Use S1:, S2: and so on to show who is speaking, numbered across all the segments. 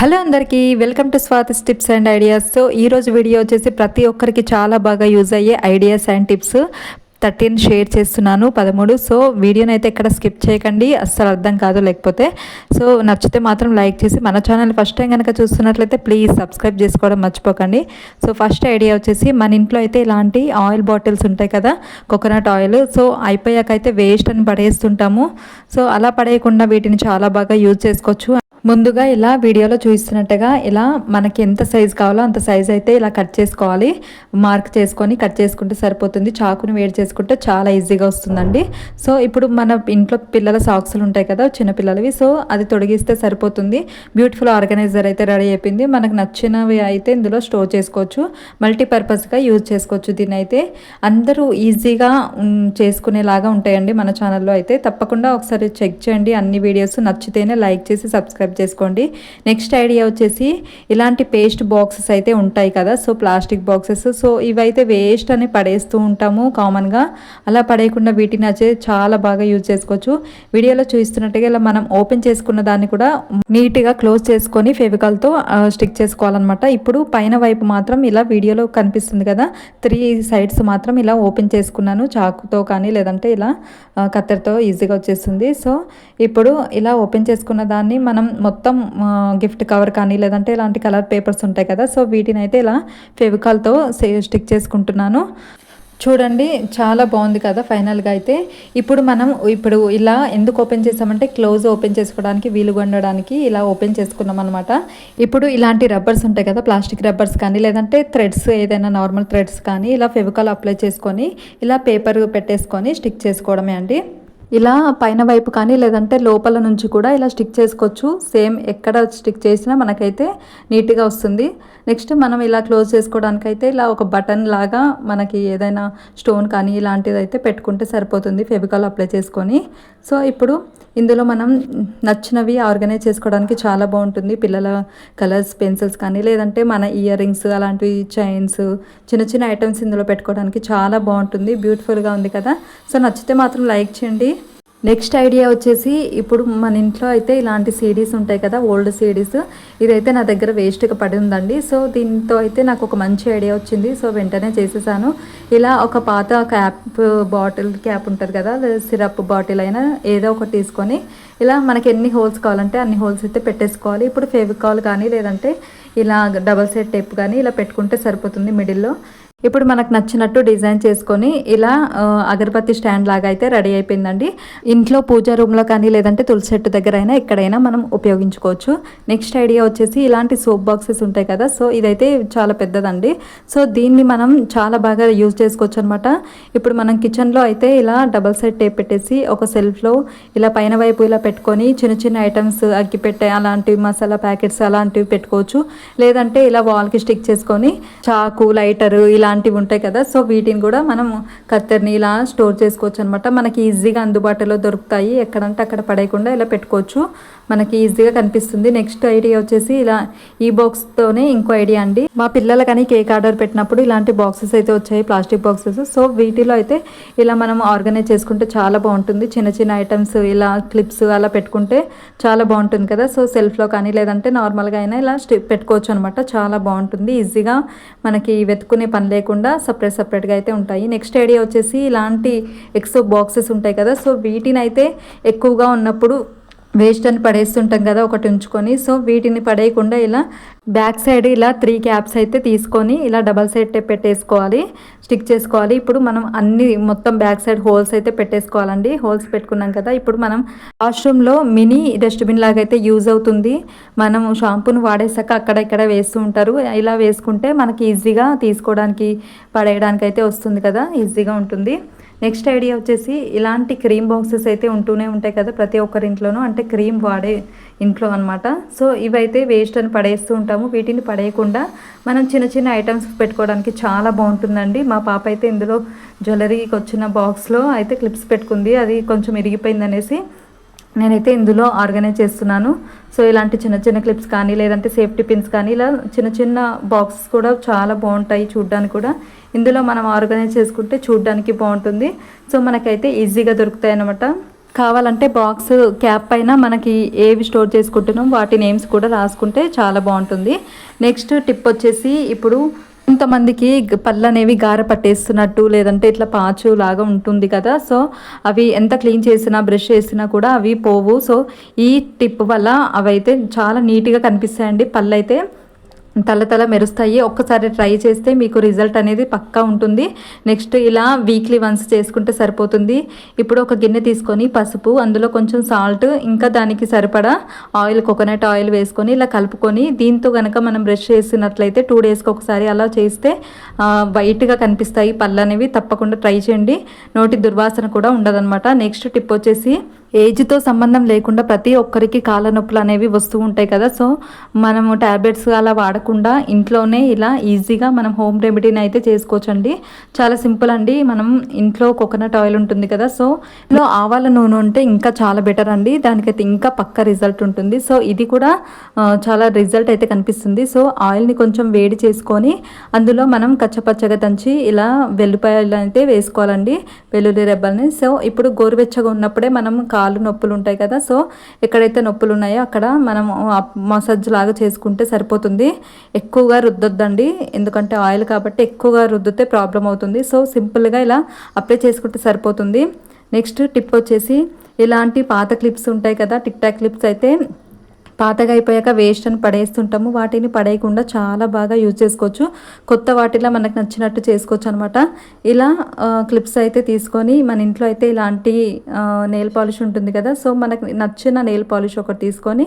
S1: Hello అందరికీ welcome to Swathi's tips and ideas. So ఈరోజు video వచ్చేసి ప్రతి ఒక్కరికి చాలా బాగా యూజ్ అయ్యే ideas and tips thirteen share చేస్తున్నాను పదమూడు. సో వీడియోని అయితే ఎక్కడ స్కిప్ చేయకండి అస్సలు అర్థం కాదు లేకపోతే. సో నచ్చితే మాత్రం లైక్ చేసి మన ఛానల్ ఫస్ట్ టైం కనుక చూస్తున్నట్లయితే ప్లీజ్ సబ్స్క్రైబ్ చేసుకోవడం మర్చిపోకండి. సో ఫస్ట్ ఐడియా వచ్చేసి మన ఇంట్లో అయితే ఇలాంటి ఆయిల్ బాటిల్స్ ఉంటాయి కదా కోకోనట్ ఆయిల్. సో అయిపోయాక అయితే వేస్ట్ అని పడేస్తుంటాము. సో అలా పడేయకుండా వీటిని చాలా బాగా యూజ్ చేసుకోవచ్చు. ముందుగా ఇలా వీడియోలో చూస్తున్నట్టుగా ఇలా మనకి ఎంత సైజు కావాలో అంత సైజ్ అయితే ఇలా కట్ చేసుకోవాలి. మార్క్ చేసుకొని కట్ చేసుకుంటే సరిపోతుంది. చాకుని వేడి చేసుకుంటే చాలా ఈజీగా వస్తుందండి. సో ఇప్పుడు మన ఇంట్లో పిల్లల సాక్స్లు ఉంటాయి కదా చిన్నపిల్లలవి సో అది తొడిగిస్తే సరిపోతుంది. బ్యూటిఫుల్ ఆర్గనైజర్ అయితే రెడీ అయిపోయింది. మనకు నచ్చినవి అయితే ఇందులో స్టోర్ చేసుకోవచ్చు. మల్టీపర్పస్గా యూజ్ చేసుకోవచ్చు దీని అయితే అందరూ ఈజీగా చేసుకునేలాగా ఉంటాయండి మన ఛానల్లో అయితే. తప్పకుండా ఒకసారి చెక్ చేయండి. అన్ని వీడియోస్ నచ్చితేనే లైక్ చేసి సబ్స్క్రైబ్ చేసుకోండి. నెక్స్ట్ ఐడియా వచ్చేసి ఇలాంటి పేస్ట్ బాక్సెస్ అయితే ఉంటాయి కదా. So plastic boxes. సో ఇవైతే వేస్ట్ అని పడేస్తూ ఉంటాము కామన్గా. అలా పడేయకుండా వీటిని అయితే చాలా బాగా యూజ్ చేసుకోవచ్చు. వీడియోలో చూస్తున్నట్టుగా ఇలా మనం ఓపెన్ చేసుకున్న దాన్ని కూడా నీట్గా క్లోజ్ చేసుకొని ఫెవికాల్తో స్టిక్ చేసుకోవాలన్నమాట. ఇప్పుడు పైన వైపు మాత్రం ఇలా వీడియోలో కనిపిస్తుంది కదా. త్రీ సైడ్స్ మాత్రం ఇలా ఓపెన్ చేసుకున్నాను. చాకుతో కానీ లేదంటే ఇలా కత్తెరతో ఈజీగా వచ్చేస్తుంది. సో ఇప్పుడు ఇలా ఓపెన్ చేసుకున్న దాన్ని మనం మొత్తం గిఫ్ట్ కవర్ కానీ లేదంటే ఇలాంటి కలర్ పేపర్స్ ఉంటాయి కదా సో వీటిని అయితే ఇలా ఫెవికాల్తో స్టిక్ చేసుకుంటున్నాను. చూడండి చాలా బాగుంది కదా ఫైనల్గా అయితే. ఇప్పుడు మనం ఇప్పుడు ఇలా ఎందుకు ఓపెన్ చేసామంటే క్లోజ్ ఓపెన్ చేసుకోవడానికి వీలుగా ఉండడానికి ఇలా ఓపెన్ చేసుకున్నాం అనమాట ఇప్పుడు ఇలాంటి రబ్బర్స్ ఉంటాయి కదా ప్లాస్టిక్ రబ్బర్స్ కానీ లేదంటే థ్రెడ్స్ ఏదైనా నార్మల్ థ్రెడ్స్ కానీ ఇలా ఫెవికాల్ అప్లై చేసుకొని ఇలా పేపర్ పెట్టేసుకొని స్టిక్ చేసుకోవడమే అండి. ఇలా పైన వైపు కానీ లేదంటే లోపల నుంచి కూడా ఇలా స్టిక్ చేసుకోవచ్చు. సేమ్ ఎక్కడ స్టిక్ చేసినా మనకైతే నీట్గా వస్తుంది. నెక్స్ట్ మనం ఇలా క్లోజ్ చేసుకోవడానికైతే ఇలా ఒక బటన్ లాగా మనకి ఏదైనా స్టోన్ కానీ ఇలాంటిది అయితే పెట్టుకుంటే సరిపోతుంది. ఫెవికాల్ అప్లై చేసుకొని. సో ఇప్పుడు ఇందులో మనం నచ్చినవి ఆర్గనైజ్ చేసుకోవడానికి చాలా బాగుంటుంది. పిల్లల కలర్స్ పెన్సిల్స్ కానీ లేదంటే మన ఇయర్ రింగ్స్ అలాంటివి చైన్స్ చిన్న చిన్న ఐటమ్స్ ఇందులో పెట్టుకోవడానికి చాలా బాగుంటుంది. బ్యూటిఫుల్గా ఉంది కదా. సో నచ్చితే మాత్రం లైక్ చేయండి. నెక్స్ట్ ఐడియా వచ్చేసి ఇప్పుడు మన ఇంట్లో అయితే ఇలాంటి సీడీస్ ఉంటాయి కదా ఓల్డ్ సీడీస్. ఇదైతే నా దగ్గర వేస్ట్గా పడి ఉందండి. సో దీంతో అయితే నాకు ఒక మంచి ఐడియా వచ్చింది. సో వెంటనే చేసేసాను. ఇలా ఒక పాత క్యాప్ బాటిల్ క్యాప్ ఉంటుంది కదా సిరప్ బాటిల్ అయినా ఏదో ఒకటి తీసుకొని ఇలా మనకి ఎన్ని హోల్స్ కావాలంటే అన్ని హోల్స్ అయితే పెట్టేసుకోవాలి. ఇప్పుడు ఫెవికాల్ కానీ లేదంటే ఇలా డబల్ సెట్ టేప్ కానీ ఇలా పెట్టుకుంటే సరిపోతుంది మిడిల్లో ఇప్పుడు మనకు నచ్చినట్టు డిజైన్ చేసుకొని ఇలా అగరబత్తి స్టాండ్ లాగా అయితే రెడీ అయిపోయిందండి. ఇంట్లో పూజా రూమ్లో కానీ లేదంటే తులసి చెట్టు దగ్గర అయినా ఎక్కడైనా మనం ఉపయోగించుకోవచ్చు. నెక్స్ట్ ఐడియా వచ్చేసి ఇలాంటి సోప్ బాక్సెస్ ఉంటాయి కదా సో ఇదైతే చాలా పెద్దదండి. సో దీన్ని మనం చాలా బాగా యూజ్ చేసుకోవచ్చు అనమాట ఇప్పుడు మనం కిచెన్లో అయితే ఇలా డబల్ సైడ్ టేప్ పెట్టేసి ఒక సెల్ఫ్లో ఇలా పైన వైపు ఇలా పెట్టుకొని చిన్న చిన్న ఐటమ్స్ అగ్గిపెట్టె అలాంటివి మసాలా ప్యాకెట్స్ అలాంటివి పెట్టుకోవచ్చు. లేదంటే ఇలా వాల్కి స్టిక్ చేసుకొని చాకు లైటర్ ఇలాంటివి ఉంటాయి కదా. సో వీటిని కూడా మనం కత్తెరని ఇలా స్టోర్ చేసుకోవచ్చు అనమాట మనకి ఈజీగా అందుబాటులో దొరుకుతాయి. ఎక్కడంటే అక్కడ పడేయకుండా ఇలా పెట్టుకోవచ్చు. మనకి ఈజీగా కనిపిస్తుంది. నెక్స్ట్ ఐడియా వచ్చేసి ఇలా ఈ బాక్స్తోనే ఇంకో ఐడియా అండి. మా పిల్లలు కానీ కేక్ ఆర్డర్ పెట్టినప్పుడు ఇలాంటి బాక్సెస్ అయితే వచ్చాయి. Plastic boxes. సో వీటిలో అయితే ఇలా మనం ఆర్గనైజ్ చేసుకుంటే చాలా బాగుంటుంది. చిన్న చిన్న ఐటమ్స్ ఇలా క్లిప్స్ అలా పెట్టుకుంటే చాలా బాగుంటుంది కదా. సో సెల్ఫ్లో కానీ లేదంటే నార్మల్గా అయినా ఇలా పెట్టుకోవచ్చు అనమాట చాలా బాగుంటుంది. ఈజీగా మనకి వెతుకునే పని లేకుండా సపరేట్ సపరేట్గా అయితే ఉంటాయి. నెక్స్ట్ ఐడియా వచ్చేసి ఇలాంటి ఎక్సో బాక్సెస్ ఉంటాయి కదా సో వీటిని అయితే ఎక్కువగా ఉన్నప్పుడు వేస్ట్ అని పడేస్తుంటాం కదా ఒకటి ఉంచుకొని. సో వీటిని పడేయకుండా ఇలా బ్యాక్ సైడ్ ఇలా త్రీ క్యాప్స్ అయితే తీసుకొని ఇలా డబల్ సైడ్ పెట్టేసుకోవాలి. స్టిక్ చేసుకోవాలి. ఇప్పుడు మనం అన్ని మొత్తం బ్యాక్ సైడ్ హోల్స్ అయితే పెట్టేసుకోవాలండి. హోల్స్ పెట్టుకున్నాం కదా ఇప్పుడు మనం వాష్రూమ్లో మినీ డస్ట్బిన్ లాగా అయితే యూజ్ అవుతుంది. మనం షాంపూని వాడేసాక అక్కడ ఇక్కడ వేస్తూ ఉంటారు. ఇలా వేసుకుంటే మనకి ఈజీగా తీసుకోవడానికి పడేయడానికి అయితే వస్తుంది కదా ఈజీగా ఉంటుంది. నెక్స్ట్ ఐడియా వచ్చేసి ఇలాంటి క్రీమ్ బాక్సెస్ అయితే ఉంటూనే ఉంటాయి కదా ప్రతి ఒక్కరి ఇంట్లోనూ అంటే క్రీమ్ వాడే ఇంట్లో అనమాట సో ఇవైతే వేస్ట్ అని పడేస్తూ ఉంటాము. వీటిని పడేయకుండా మనం చిన్న చిన్న ఐటమ్స్ పెట్టుకోవడానికి చాలా బాగుంటుందండి. మా పాప అయితే ఇందులో జ్యువెలరీకి వచ్చిన బాక్స్లో అయితే క్లిప్స్ పెట్టుకుంది. అది కొంచెం ఇరిగిపోయింది అనేసి నేనైతే ఇందులో ఆర్గనైజ్ చేస్తున్నాను. సో ఇలాంటి చిన్న చిన్న క్లిప్స్ కానీ లేదంటే సేఫ్టీ పిన్స్ కానీ ఇలా చిన్న చిన్న బాక్స్ కూడా చాలా బాగుంటాయి చూడ్డానికి కూడా. ఇందులో మనం ఆర్గనైజ్ చేసుకుంటే చూడ్డానికి బాగుంటుంది. సో మనకైతే ఈజీగా దొరుకుతాయి అన్నమాట. కావాలంటే బాక్స్ క్యాప్ పైన మనకి ఏవి స్టోర్ చేసుకుంటున్నాం వాటి నేమ్స్ కూడా రాసుకుంటే చాలా బాగుంటుంది. నెక్స్ట్ టిప్ వచ్చేసి ఇప్పుడు కొంతమందికి పళ్ళు అనేవి గార పట్టేస్తున్నట్టు లేదంటే ఇట్లా పాచు లాగా ఉంటుంది కదా. సో అవి ఎంత క్లీన్ చేసినా బ్రష్ చేసినా కూడా అవి పోవు. సో ఈ టిప్ వల్ల అవైతే చాలా నీట్గా కనిపిస్తాయండి పళ్ళు అయితే తల తల మెరుస్తాయి. ఒక్కసారి ట్రై చేస్తే మీకు రిజల్ట్ అనేది పక్కా ఉంటుంది. నెక్స్ట్ ఇలా వీక్లీ వన్స్ చేసుకుంటే సరిపోతుంది. ఇప్పుడు ఒక గిన్నె తీసుకొని పసుపు అందులో కొంచెం సాల్ట్ ఇంకా దానికి సరిపడా ఆయిల్ కోకోనట్ ఆయిల్ వేసుకొని ఇలా కలుపుకొని దీంతో కనుక మనం బ్రష్ చేసినట్లయితే టూ డేస్కి ఒకసారి అలా చేస్తే వైట్గా కనిపిస్తాయి. పళ్ళు అనేవి తప్పకుండా ట్రై చేయండి. నోటి దుర్వాసన కూడా ఉండదన్నమాట. నెక్స్ట్ టిప్ వచ్చేసి ఏజ్తో సంబంధం లేకుండా ప్రతి ఒక్కరికి కాళ్ళ నొప్పులు అనేవి వస్తూ ఉంటాయి కదా. సో మనము ట్యాబ్లెట్స్ అలా వాడకుండా ఇంట్లోనే ఇలా ఈజీగా మనం హోమ్ రెమెడీని అయితే చేసుకోవచ్చండి. చాలా సింపుల్ అండి. మనం ఇంట్లో కోకోనట్ ఆయిల్ ఉంటుంది కదా. సో ఇంట్లో ఆవాల నూనె ఉంటే ఇంకా చాలా బెటర్ అండి. దానికైతే ఇంకా పక్క రిజల్ట్ ఉంటుంది. సో ఇది కూడా చాలా రిజల్ట్ అయితే కనిపిస్తుంది. సో ఆయిల్ని కొంచెం వేడి చేసుకొని అందులో మనం కచ్చపచ్చగా దంచి ఇలా వెల్లిపాయలు అయితే వేసుకోవాలండి. వెల్లుల్లి రెబ్బల్ని. సో ఇప్పుడు గోరువెచ్చగా ఉన్నప్పుడే మనం కాళ్ళు నొప్పులు ఉంటాయి కదా సో ఎక్కడైతే నొప్పులు ఉన్నాయో అక్కడ మనం మసాజ్ లాగా చేసుకుంటే సరిపోతుంది. ఎక్కువగా రుద్దొద్దండి ఎందుకంటే ఆయిల్ కాబట్టి ఎక్కువగా రుద్దితే ప్రాబ్లం అవుతుంది. సో సింపుల్గా ఇలా అప్లై చేసుకుంటే సరిపోతుంది. నెక్స్ట్ టిప్ వచ్చేసి ఇలాంటి పాత క్లిప్స్ ఉంటాయి కదా టిక్ టాక్ క్లిప్స్ అయితే పాతగా అయిపోయాక వేస్ట్ అని పడేస్తుంటాము. వాటిని పడేయకుండా చాలా బాగా యూజ్ చేసుకోవచ్చు. కొత్త వాటిలో మనకు నచ్చినట్టు చేసుకోవచ్చు అనమాట ఇలా క్లిప్స్ అయితే తీసుకొని మన ఇంట్లో అయితే ఇలాంటి నెయిల్ పాలిష్ ఉంటుంది కదా. సో మనకు నచ్చిన నెయిల్ పాలిష్ ఒకటి తీసుకొని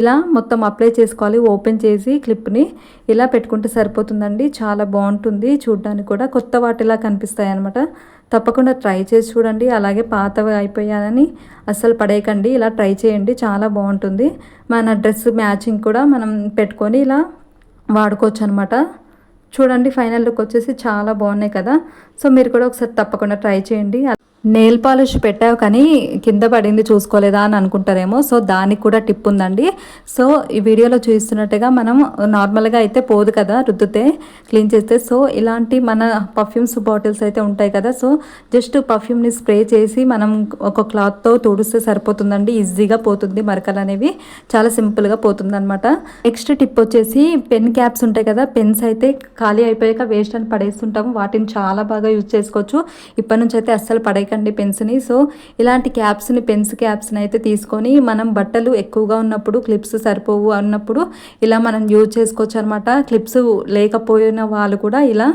S1: ఇలా మొత్తం అప్లై చేసుకోవాలి. ఓపెన్ చేసి క్లిప్ని ఇలా పెట్టుకుంటే సరిపోతుందండి. చాలా బాగుంటుంది చూడడానికి కూడా. కొత్త వాటిలా కనిపిస్తాయి అనమాట తప్పకుండా ట్రై చేసి చూడండి. అలాగే పాతవి అయిపోయాయని అస్సలు పడేయకండి. ఇలా ట్రై చేయండి. చాలా బాగుంటుంది. మన డ్రెస్ మ్యాచింగ్ కూడా మనం పెట్టుకొని ఇలా వాడుకోవచ్చు అనమాట చూడండి ఫైనల్ లుక్ వచ్చేసి చాలా బాగున్నాయి కదా. సో మీరు కూడా ఒకసారి తప్పకుండా ట్రై చేయండి. నెయిల్ పాలిష్ పెట్టావు కానీ కింద పడింది చూసుకోలేదా అని అనుకుంటారేమో. సో దానికి కూడా టిప్ ఉందండి. సో ఈ వీడియోలో చూస్తున్నట్టుగా మనం నార్మల్గా అయితే పోదు కదా రుద్దితే క్లీన్ చేస్తే. సో ఇలాంటి మన పర్ఫ్యూమ్స్ బాటిల్స్ అయితే ఉంటాయి కదా. సో జస్ట్ పర్ఫ్యూమ్ని స్ప్రే చేసి మనం ఒక క్లాత్తో తుడిస్తే సరిపోతుందండి. ఈజీగా పోతుంది మరకలు అనేవి. చాలా సింపుల్గా పోతుంది అనమాట నెక్స్ట్ టిప్ వచ్చేసి పెన్ క్యాప్స్ ఉంటాయి కదా. పెన్స్ అయితే ఖాళీ అయిపోయాక వేస్ట్ అని పడేస్తుంటాము. వాటిని చాలా బాగా యూజ్ చేసుకోవచ్చు. ఇప్పటి నుంచి అయితే అస్సలు పడే వాడకండి పెన్స్ని. సో ఇలాంటి క్యాప్స్ని పెన్స్ క్యాప్స్ని అయితే తీసుకొని మనం బట్టలు ఎక్కువగా ఉన్నప్పుడు క్లిప్స్ సరిపోవు అన్నప్పుడు ఇలా మనం యూజ్ చేసుకోవచ్చు అనమాట క్లిప్స్ లేకపోయిన వాళ్ళు కూడా ఇలా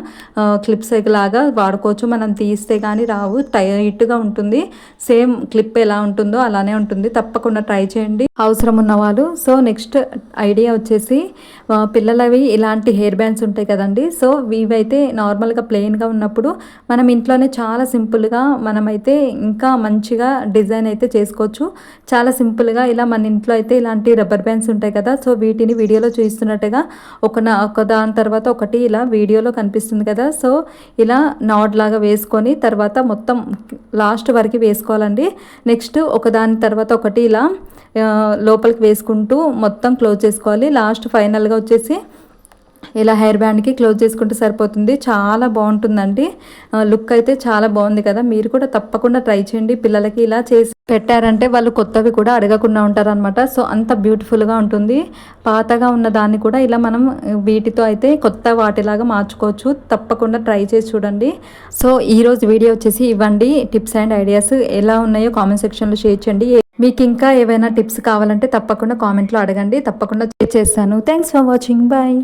S1: క్లిప్స్ లాగా వాడుకోవచ్చు. మనం తీస్తే కానీ రావు టైట్గా ఉంటుంది. సేమ్ క్లిప్ ఎలా ఉంటుందో అలానే ఉంటుంది. తప్పకుండా ట్రై చేయండి. అవసరం ఉన్న వాళ్ళు. సో నెక్స్ట్ ఐడియా వచ్చేసి పిల్లలవి ఇలాంటి హెయిర్ బ్యాండ్స్ ఉంటాయి కదండి. సో ఇవైతే నార్మల్గా ప్లెయిన్గా ఉన్నప్పుడు మనం ఇంట్లోనే చాలా సింపుల్గా మనం అయితే ఇంకా మంచిగా డిజైన్ అయితే చేసుకోవచ్చు. చాలా సింపుల్గా ఇలా మన ఇంట్లో అయితే ఇలాంటి రబ్బర్ బ్యాండ్స్ ఉంటాయి కదా సో వీటిని వీడియోలో చూస్తున్నట్టుగా ఒక ఒక దాని తర్వాత ఒకటి ఇలా వీడియోలో కనిపిస్తుంది కదా. సో ఇలా నాడ్ లాగా వేసుకొని తర్వాత మొత్తం లాస్ట్ వరకు వేసుకోవాలండి. నెక్స్ట్ ఒక దాని తర్వాత ఒకటి ఇలా లోపలికి వేసుకుంటూ మొత్తం క్లోజ్ చేసుకోవాలి. లాస్ట్ ఫైనల్గా వచ్చేసి ఇలా హెయిర్ బ్యాండ్కి క్లోజ్ చేసుకుంటే సరిపోతుంది. చాలా బాగుంటుందండి. లుక్ అయితే చాలా బాగుంది కదా. మీరు కూడా తప్పకుండా ట్రై చేయండి. పిల్లలకి ఇలా చేసి పెట్టారంటే వాళ్ళు కొత్తవి కూడా అడగకుండా ఉంటారనమాట సో అంత బ్యూటిఫుల్గా ఉంటుంది. పాతగా ఉన్న దాన్ని కూడా ఇలా మనం వీటితో అయితే కొత్త వాటిలాగా మార్చుకోవచ్చు. తప్పకుండా ట్రై చేసి చూడండి. సో ఈరోజు వీడియో వచ్చేసి ఇవ్వండి. టిప్స్ అండ్ ఐడియాస్ ఎలా ఉన్నాయో కామెంట్ సెక్షన్లో షేర్ చేయండి. మీకు ఇంకా ఏవైనా టిప్స్ కావాలంటే తప్పకుండా కామెంట్లో అడగండి. తప్పకుండా చేస్తాను. Thanks for watching. బాయ్.